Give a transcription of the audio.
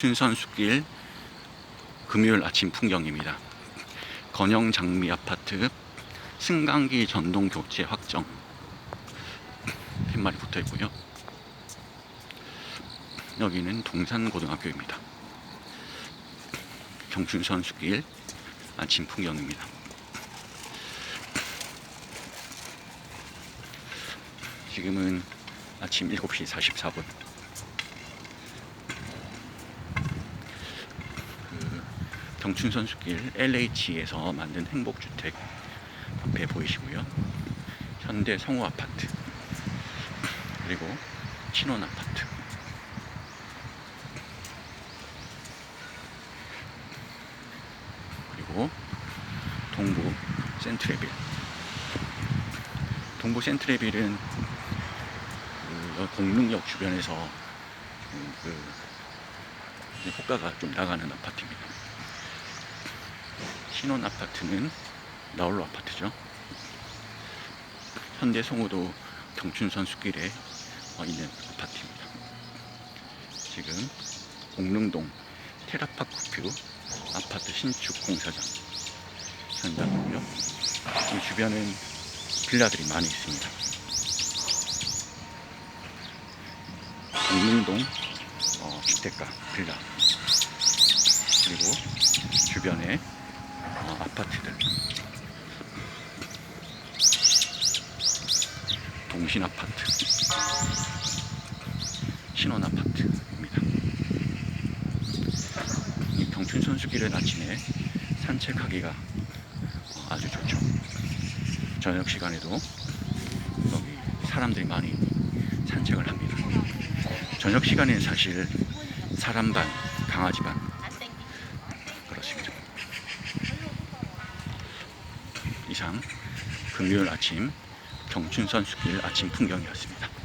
춘선숲길 금요일 아침 풍경입니다. 건영 장미 아파트 승강기 전동 교체 확정 팻말이 붙어 있고요. 여기는 동산고등학교입니다. 경춘선 숲길 아침 풍경입니다. 지금은 아침 7시 44분. 경춘선 숲길 LH에서 만든 행복주택 앞에 보이시고요. 현대 성우 아파트 그리고 신혼 아파트 그리고 동부 센트레빌 동부 센트레빌은 그 공릉역 주변에서 좀그 호가가 좀 나가는 아파트입니다. 신혼 아파트는 나홀로 아파트죠. 현대 송호도 경춘선 숲길에 어, 있는 아파트입니다. 지금 옥릉동 테라파쿠큐 아파트 신축 공사장 현장이고요. 이 주변은 빌라들이 많이 있습니다. 옥릉동 어, 주택가 빌라 그리고 주변에 어, 아파트들 동신 아파트 신혼 아파트입니다. 이 경춘 선수길은 아침에 산책하기가 어, 아주 좋죠. 저녁 시간에도 여기 사람들이 많이 산책을 합니다. 저녁 시간에는 사실 사람 반 강아지 반 그렇습니다. 이상 금요일 아침 경춘선 숲길 아침 풍경이었습니다.